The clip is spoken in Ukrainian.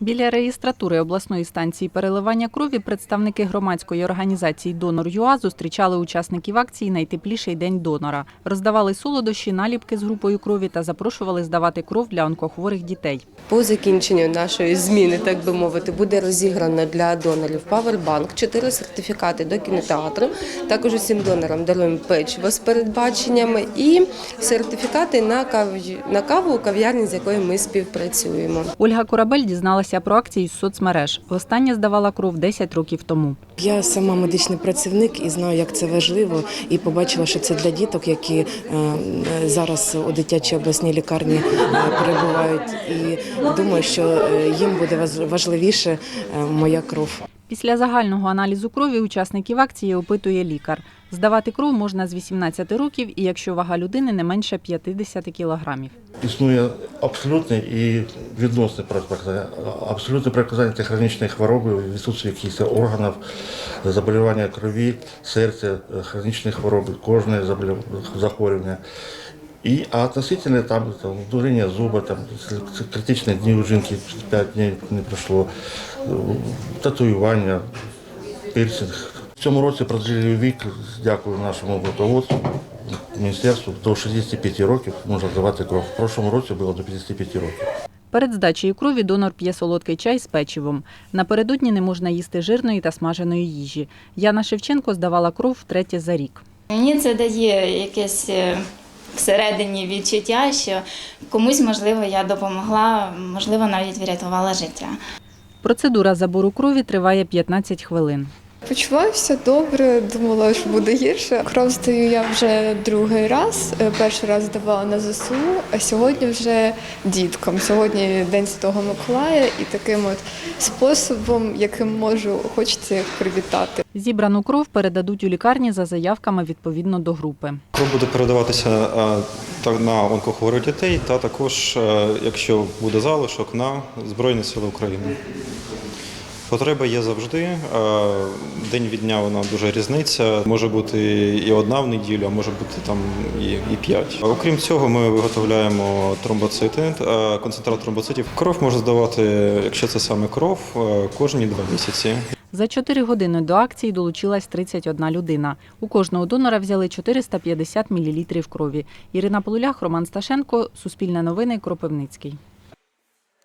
Біля реєстратури обласної станції переливання крові представники громадської організації Донор ЮА зустрічали учасників акції Найтепліший день донора. Роздавали солодощі, наліпки з групою крові та запрошували здавати кров для онкохворих дітей. По закінченню нашої зміни, так би мовити, буде розіграно для донорів Павербанк, чотири сертифікати до кінотеатру. Також усім донорам даруємо печиво з передбаченнями і сертифікати на каву, на каву у кав'ярні, з якою ми співпрацюємо. Ольга Корабель дізналася про акції з соцмереж. Востаннє здавала кров 10 років тому. Я сама медичний працівник і знаю, як це важливо, і побачила, що це для діток, які е, зараз у дитячій обласній лікарні е, перебувають. І думаю, що е, їм буде важ- важливіше моя кров. Після загального аналізу крові учасників акції опитує лікар. Здавати кров можна з 18 років і якщо вага людини не менше 50 кілограмів. Існує абсолютне і відносне протипоказання. Абсолютне протипоказання – це хронічні хвороби, відсутствие якихось органів, заболівання крові, серця, хронічні хвороби, кожне захворювання. І, а относительно там, там дурення зуба, там, це критичні дні у жінки 5 днів не пройшло, татуювання, пірсинг. В цьому році продлили вік, дякую нашому руководству, міністерству, до 65 років можна здавати кров. В прошлому році було до 55 років. Перед здачею крові донор п'є солодкий чай з печивом. Напередодні не можна їсти жирної та смаженої їжі. Яна Шевченко здавала кров втретє за рік. Мені це дає якесь е, всередині відчуття, що комусь, можливо, я допомогла, можливо, навіть врятувала життя. Процедура забору крові триває 15 хвилин. Почуваюся добре, думала, що буде гірше. Кров здаю я вже другий раз. Е, Перший раз здавала на ЗСУ, а сьогодні вже діткам. Сьогодні День Святого Миколая і таким от способом, яким можу, хочеться їх привітати. Зібрану кров передадуть у лікарні за заявками відповідно до групи. Кров буде передаватися е, та- на онкохворих дітей, та також, е, якщо буде залишок, на Збройні Сили України. Потреба є завжди. е, День від дня вона дуже різниця. Може бути і одна в неділю, а може бути там і, п'ять. Окрім цього, ми виготовляємо тромбоцити, е, концентрат тромбоцитів. Кров можна здавати, якщо це саме кров, е, кожні два місяці. За 4 години до акції долучилась 31 людина. У кожного донора взяли 450 мл крові. Ірина Полулях, Роман Сташенко, Суспільне новини, Кропивницький.